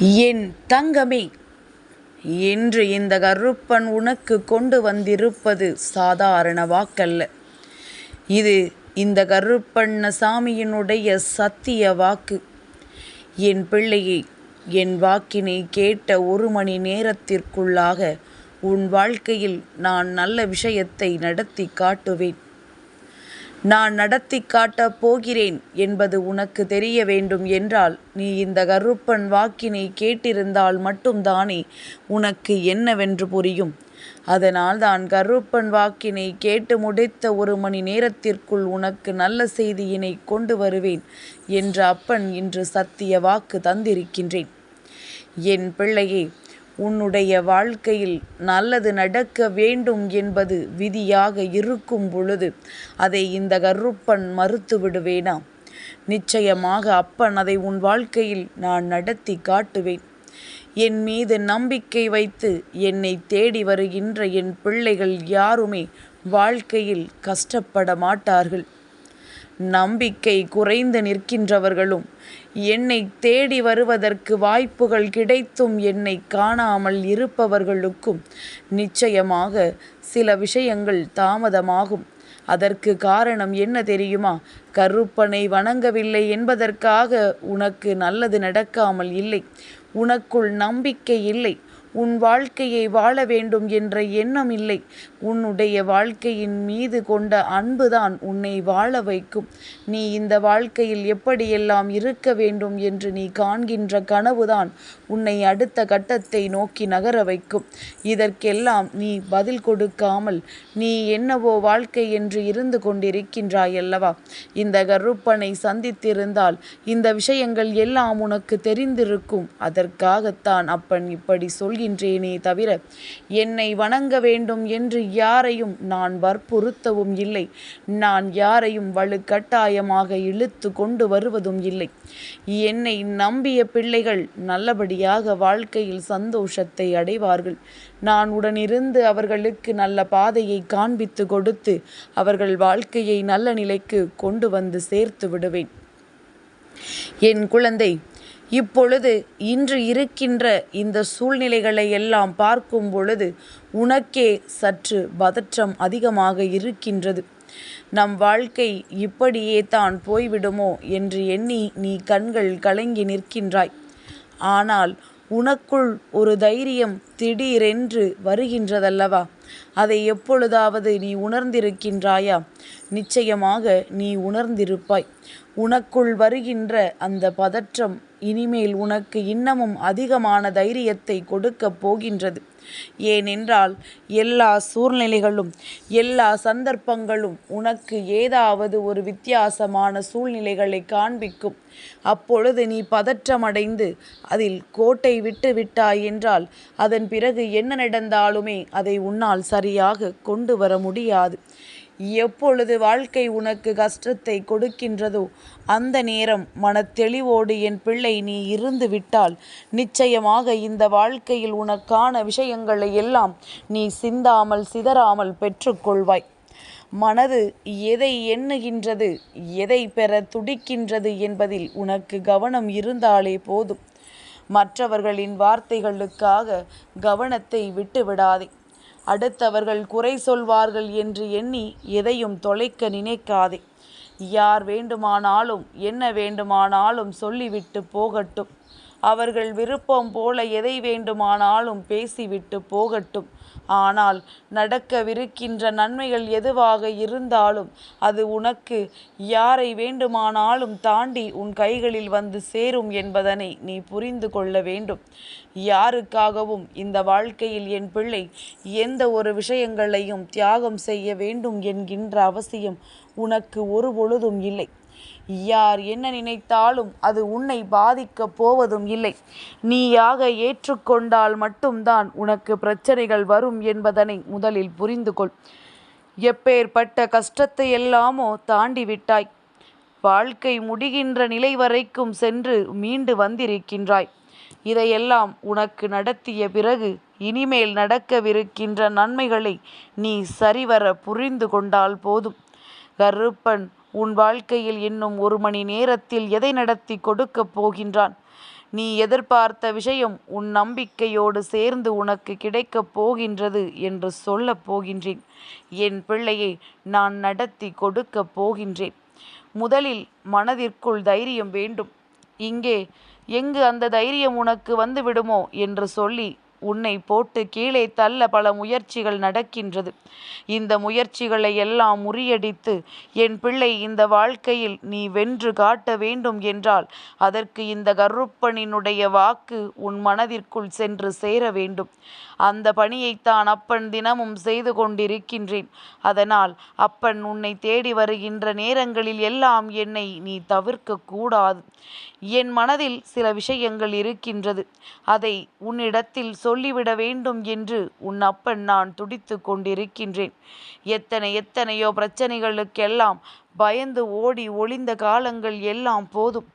என் தங்கமே என்று இந்த கருப்பன் உனக்கு கொண்டு வந்திருப்பது சாதாரண வாக்கல்ல. இது இந்த கருப்பண்ணசாமியினுடைய சத்திய வாக்கு. என் பிள்ளையை என் வாக்கினை கேட்ட ஒரு மணி நேரத்திற்குள்ளாக உன் வாழ்க்கையில் நான் நல்ல விஷயத்தை நடத்தி காட்டுவேன். நான் நடத்தி காட்டப் போகிறேன் என்பது உனக்கு தெரிய வேண்டும் என்றால் நீ இந்த கருப்பன் வாக்கினை கேட்டிருந்தால் மட்டும்தானே உனக்கு என்னவென்று புரியும். அதனால் தான் கருப்பன் வாக்கினை கேட்டு முடித்த ஒரு மணி நேரத்திற்குள் உனக்கு நல்ல செய்தியினை கொண்டு வருவேன் என்று அப்பன் இன்று சத்திய வாக்கு தந்திருக்கின்றேன். என் பிள்ளையே உன்னுடைய வாழ்க்கையில் நல்லது நடக்க வேண்டும் என்பது விதியாக இருக்கும் பொழுது அதை இந்த கருப்பன் மறுத்து விடுவேனா? நிச்சயமாக அப்பன் அதை உன் வாழ்க்கையில் நான் நடத்தி காட்டுவேன். என் மீது நம்பிக்கை வைத்து என்னை தேடி வருகின்ற என் பிள்ளைகள் யாருமே வாழ்க்கையில் கஷ்டப்பட மாட்டார்கள். நம்பிக்கை குறைந்து நிற்கின்றவர்களும் என்னை தேடி வருவதற்கு வாய்ப்புகள் கிடைத்தும் என்னை காணாமல் இருப்பவர்களுக்கும் நிச்சயமாக சில விஷயங்கள் தாமதமாகும். அதற்கு காரணம் என்ன தெரியுமா? கருப்பனை வணங்கவில்லை என்பதற்காக உனக்கு நல்லது நடக்காமல் இல்லை. உனக்குள் நம்பிக்கை இல்லை. உன் வாழ்க்கையை வாழ வேண்டும் என்ற எண்ணம் இல்லை. உன்னுடைய வாழ்க்கையின் மீது கொண்ட அன்புதான் உன்னை வாழ வைக்கும். நீ இந்த வாழ்க்கையில் எப்படியெல்லாம் இருக்க வேண்டும் என்று நீ காண்கின்ற கனவுதான் உன்னை அடுத்த கட்டத்தை நோக்கி நகர வைக்கும். இதற்கெல்லாம் நீ பதில் கொடுக்காமல் நீ என்னவோ வாழ்க்கை என்று இருந்து கொண்டிருக்கின்றாய் அல்லவா? இந்த கருப்பனை சந்தித்திருந்தால் இந்த விஷயங்கள் எல்லாம் உனக்கு தெரிந்திருக்கும். அதற்காகத்தான் அப்பன் இப்படி சொல்கின்றேனே தவிர என்னை வணங்க வேண்டும் என்று யாரையும் நான் வற்புறுத்தவும் இல்லை. நான் யாரையும் வலுக்கட்டாயமாக இழுத்து கொண்டு வருவதும் இல்லை. என்னை நம்பிய பிள்ளைகள் நல்லபடியாக வாழ்க்கையில் சந்தோஷத்தை அடைவார்கள். நான் உடனிருந்து அவர்களுக்கு நல்ல பாதையை காண்பித்து கொடுத்து அவர்கள் வாழ்க்கையை நல்ல நிலைக்கு கொண்டு வந்து சேர்த்து விடுவேன். என் குழந்தை இப்பொழுது இன்று இருக்கின்ற இந்த சூழ்நிலைகளை எல்லாம் பார்க்கும் பொழுது உனக்கே சற்று பதற்றம் அதிகமாக இருக்கின்றது. நம் வாழ்க்கை இப்படியே தான் போய்விடுமோ என்று எண்ணி நீ கண்கள் கலங்கி நிற்கின்றாய். ஆனால் உனக்குள் ஒரு தைரியம் திடீரென்று வருகின்றதல்லவா? அதை எப்பொழுதாவது நீ உணர்ந்திருக்கின்றாயா? நிச்சயமாக நீ உணர்ந்திருப்பாய். உனக்குள் வருகின்ற அந்த பதற்றம் இனிமேல் உனக்கு இன்னமும் அதிகமான தைரியத்தை கொடுக்கப் போகின்றது. ஏனென்றால் எல்லா சூழ்நிலைகளும் எல்லா சந்தர்ப்பங்களும் உனக்கு ஏதாவது ஒரு வித்தியாசமான சூழ்நிலைகளை காண்பிக்கும். அப்பொழுது நீ பதற்றமடைந்து அதில் கோட்டை விட்டு விட்டாய் என்றால் அதன் பிறகு என்ன நடந்தாலுமே அதை உன்னால் சரியாக கொண்டு வர முடியாது. எப்பொழுது வாழ்க்கை உனக்கு கஷ்டத்தை கொடுக்கின்றதோ அந்த நேரம் மனத்தெளிவோடு என் பிள்ளை நீ இருந்து விட்டால் நிச்சயமாக இந்த வாழ்க்கையில் உனக்கான விஷயங்களை எல்லாம் நீ சிந்தாமல் சிதறாமல் பெற்றுக்கொள்வாய் மனது எதை எண்ணுகின்றது எதை பெற துடிக்கின்றது என்பதில் உனக்கு கவனம் இருந்தாலே போதும். மற்றவர்களின் வார்த்தைகளுக்காக கவனத்தை விட்டுவிடாதே. அடுத்தவர்கள் குறை சொல்வார்கள் என்று எண்ணி எதையும் தொலைக்க நினைக்காதே. யார் வேண்டுமானாலும் என்ன வேண்டுமானாலும் சொல்லிவிட்டு போகட்டும். அவர்கள் விருப்பம் போல எதை வேண்டுமானாலும் பேசிவிட்டு போகட்டும். ஆனால் நடக்கவிருக்கின்ற நன்மைகள் எதுவாக இருந்தாலும் அது உனக்கு யாரை வேண்டுமானாலும் தாண்டி உன் கைகளில் வந்து சேரும் என்பதனை நீ புரிந்து கொள்ள வேண்டும். யாருக்காகவும் இந்த வாழ்க்கையில் என் பிள்ளை எந்த ஒரு விஷயங்களையும் தியாகம் செய்ய வேண்டும் என்கின்ற அவசியம் உனக்கு ஒரு பொழுதும் இல்லை. யார் என்ன நினைத்தாலும் அது உன்னை பாதிக்கப் போவதும் இல்லை. நீயாக ஏற்றுக்கொண்டால் மட்டும்தான் உனக்கு பிரச்சனைகள் வரும் என்பதனை முதலில் புரிந்து கொள். எப்பேற்பட்ட கஷ்டத்தை எல்லாமோ தாண்டி விட்டாய். வாழ்க்கை முடிகின்ற நிலை வரைக்கும் சென்று மீண்டு வந்திருக்கின்றாய். இதையெல்லாம் உனக்கு நடத்திய பிறகு இனிமேல் நடக்கவிருக்கின்ற நன்மைகளை நீ சரிவர புரிந்து கொண்டால் போதும். கருப்பன் உன் வாழ்க்கையில் இன்னும் ஒரு மணி நேரத்தில் எதை நடத்தி கொடுக்கப் போகின்றான்? நீ எதிர்பார்த்த விஷயம் உன் நம்பிக்கையோடு சேர்ந்து உனக்கு கிடைக்கப் போகின்றது என்று சொல்லப் போகின்றேன். என் பிள்ளையை நான் நடத்தி கொடுக்கப் போகின்றேன். முதலில் மனதிற்குள் தைரியம் வேண்டும். இங்கே எங்கு அந்த தைரியம் உனக்கு வந்து விடுமோ என்று சொல்லி உன்னை போட்டு கீழே தள்ள பல முயற்சிகள் நடக்கின்றது. இந்த முயற்சிகளை எல்லாம் முறியடித்து என் பிள்ளை இந்த வாழ்க்கையில் நீ வென்று காட்ட வேண்டும் என்றால் அதற்கு இந்த கருப்பனினுடைய வாக்கு உன் மனதிற்குள் சென்று சேர வேண்டும். அந்த பணியைத்தான் அப்பன் தினமும் செய்து கொண்டிருக்கின்றேன். அதனால் அப்பன் உன்னை தேடி வருகின்ற நேரங்களில் எல்லாம் என்னை நீ தவிர்க்க கூடாது. என் மனதில் சில விஷயங்கள் இருக்கின்றது. அதை உன்னிடத்தில் சொல்லிவிட வேண்டும் என்று உன் அப்பன் நான் துடித்து கொண்டிருக்கின்றேன். எத்தனை எத்தனையோ பிரச்சனைகளுக்கெல்லாம் பயந்து ஓடி ஒளிந்த காலங்கள் எல்லாம் போதும்.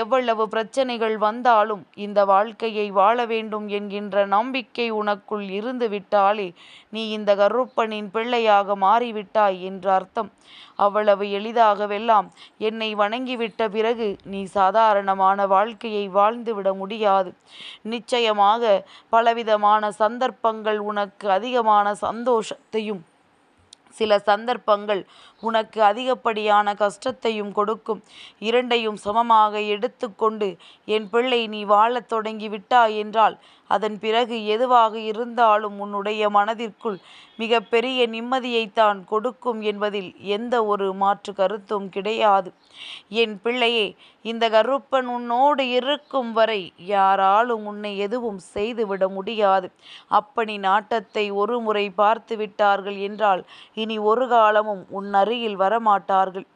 எவ்வளவு பிரச்சனைகள் வந்தாலும் இந்த வாழ்க்கையை வாழ வேண்டும் என்கின்ற நம்பிக்கை உனக்குள் இருந்து விட்டாலே நீ இந்த கருப்பனின் பிள்ளையாக மாறிவிட்டாய் என்று அர்த்தம். அவ்வளவு எளிதாகவெல்லாம் என்னை வணங்கிவிட்ட பிறகு நீ சாதாரணமான வாழ்க்கையை வாழ்ந்துவிட முடியாது. நிச்சயமாக பலவிதமான சந்தர்ப்பங்கள் உனக்கு அதிகமான சந்தோஷத்தையும் சில சந்தர்ப்பங்கள் உனக்கு அதிகப்படியான கஷ்டத்தையும் கொடுக்கும். இரண்டையும் சமமாக எடுத்துக்கொண்டு என் பிள்ளை நீ வாழத் தொடங்கி விட்டாய் என்றால் அதன் பிறகு எதுவாக இருந்தாலும் உன்னுடைய மனதிற்குள் மிக பெரிய நிம்மதியைத்தான் கொடுக்கும் என்பதில் எந்த ஒரு மாற்று கருத்தும் கிடையாது. என் பிள்ளையே இந்த கருப்பன் உன்னோடு இருக்கும் வரை யாராலும் உன்னை எதுவும் செய்துவிட முடியாது. அப்பனி நாட்டத்தை ஒரு முறை பார்த்து விட்டார்கள் என்றால் இனி ஒரு காலமும் உன் அருகில் வரமாட்டார்கள்.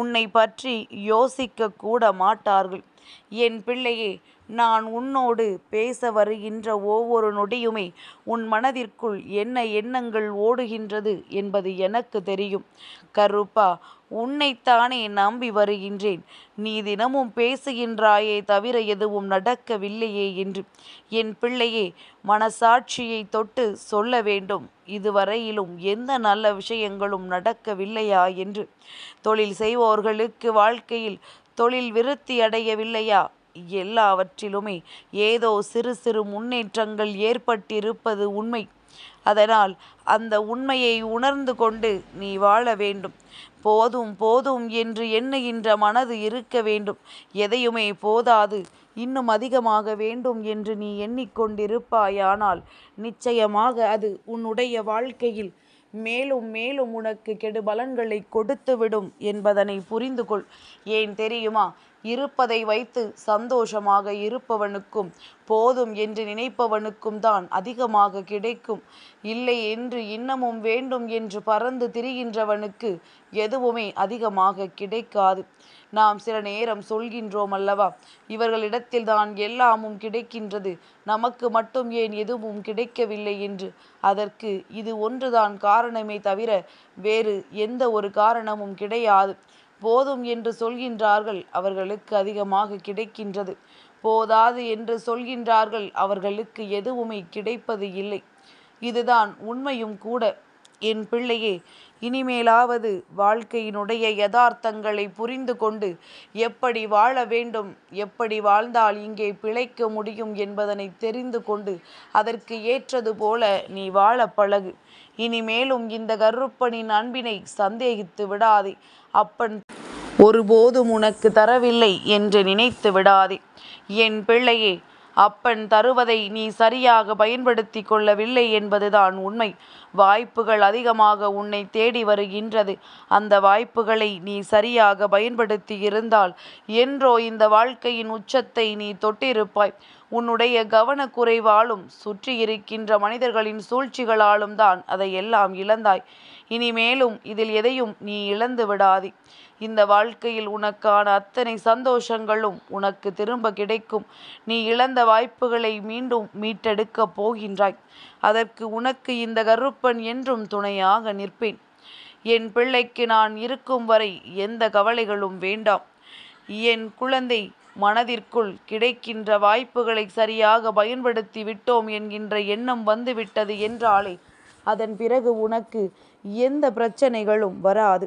உன்னை பற்றி யோசிக்க கூட மாட்டார்கள். என் பிள்ளையே நான் உன்னோடு பேச வருகின்ற ஒவ்வொரு நொடியுமே உன் மனதிற்குள் என்ன எண்ணங்கள் ஓடுகின்றது என்பது எனக்கு தெரியும். கருப்பா உன்னைத்தானே நம்பி வருகின்றேன். நீ தினமும் பேசுகின்றாயே தவிர எதுவும் நடக்கவில்லையே என்று. என் பிள்ளையே மனசாட்சியை தொட்டு சொல்ல வேண்டும். இதுவரையிலும் எந்த நல்ல விஷயங்களும் நடக்கவில்லையா என்று. தொழில் செய்வோர்களுக்கு வாழ்க்கையில் தொழில் விருத்தி அடையவில்லையா? எல்லாவற்றிலுமே ஏதோ சிறு சிறு முன்னேற்றங்கள் ஏற்பட்டிருப்பது உண்மை. அதனால் அந்த உண்மையை உணர்ந்து கொண்டு நீ வாழ வேண்டும். போதும் போதும் என்று எண்ணுகின்ற மனது இருக்க வேண்டும். எதையுமே போதாது. இன்னும் அதிகமாக வேண்டும் என்று நீ எண்ணிக்கொண்டிருப்பாயானால் நிச்சயமாக அது உன்னுடைய வாழ்க்கையில் மேலும் மேலும் உனக்கு கெடுபலன்களை கொடுத்து கொடுத்துவிடும் என்பதனை புரிந்து கொள் ஏன் தெரியுமா? இருப்பதை வைத்து சந்தோஷமாக இருப்பவனுக்கும் போதும் என்று நினைப்பவனுக்கும் தான் அதிகமாக கிடைக்கும். இல்லை என்று இன்னமும் வேண்டும் என்று பறந்து திரிகின்றவனுக்கு எதுவுமே அதிகமாக கிடைக்காது. நாம் சில நேரம் சொல்கின்றோம் அல்லவா இவர்களிடத்தில் தான் எல்லாமும் கிடைக்கின்றது. நமக்கு மட்டும் ஏன் எதுவும் கிடைக்கவில்லை என்று? அதற்கு இது ஒன்றுதான் காரணமே தவிர வேறு எந்த ஒரு காரணமும் கிடையாது. போதும் என்று சொல்கின்றார்கள் அவர்களுக்கு அதிகமாக கிடைக்கின்றது. போதாது என்று சொல்கின்றார்கள் அவர்களுக்கு எதுவுமே கிடைப்பது இல்லை. இதுதான் உண்மையும் கூட. என் பிள்ளையே இனிமேலாவது வாழ்க்கையினுடைய யதார்த்தங்களை புரிந்து கொண்டு எப்படி வாழ வேண்டும் எப்படி வாழ்ந்தால் இங்கே பிழைக்க முடியும் என்பதனை தெரிந்து கொண்டு அதற்கு ஏற்றது போல நீ வாழ பழகு. இனிமேலும் இந்த கருப்பனின் அன்பினை சந்தேகித்து விடாதே. அப்பன் ஒருபோதும் உனக்கு தரவில்லை என்று நினைத்து விடாதே. என் பிள்ளையே அப்பன் தருவதை நீ சரியாக பயன்படுத்தி கொள்ளவில்லை என்பதுதான் உண்மை. வாய்ப்புகள் அதிகமாக உன்னை தேடி வருகின்றது. அந்த வாய்ப்புகளை நீ சரியாக பயன்படுத்தி இருந்தால் என்றோ இந்த வாழ்க்கையின் உச்சத்தை நீ தொட்டிருப்பாய். உன்னுடைய கவனக்குறைவாலும் சுற்றி இருக்கின்ற மனிதர்களின் சூழ்ச்சிகளாலும் தான் அதை எல்லாம் இழந்தாய். இனிமேலும் இதில் எதையும் நீ இழந்து விடாதே இந்த வாழ்க்கையில் உனக்கான அத்தனை சந்தோஷங்களும் உனக்கு திரும்ப கிடைக்கும். நீ இழந்த வாய்ப்புகளை மீண்டும் மீட்டெடுக்கப் போகின்றாய். அதற்கு உனக்கு இந்த கருப்பன் என்றும் துணையாக நிற்பேன். என் பிள்ளைக்கு நான் இருக்கும் வரை எந்த கவலைகளும் வேண்டாம். என் குழந்தை மனதிற்குள் கிடைக்கின்ற வாய்ப்புகளை சரியாக பயன்படுத்தி விட்டோம் என்கின்ற எண்ணம் வந்துவிட்டது என்றாலே அதன் பிறகு உனக்கு எந்த பிரச்சனைகளும் வராது.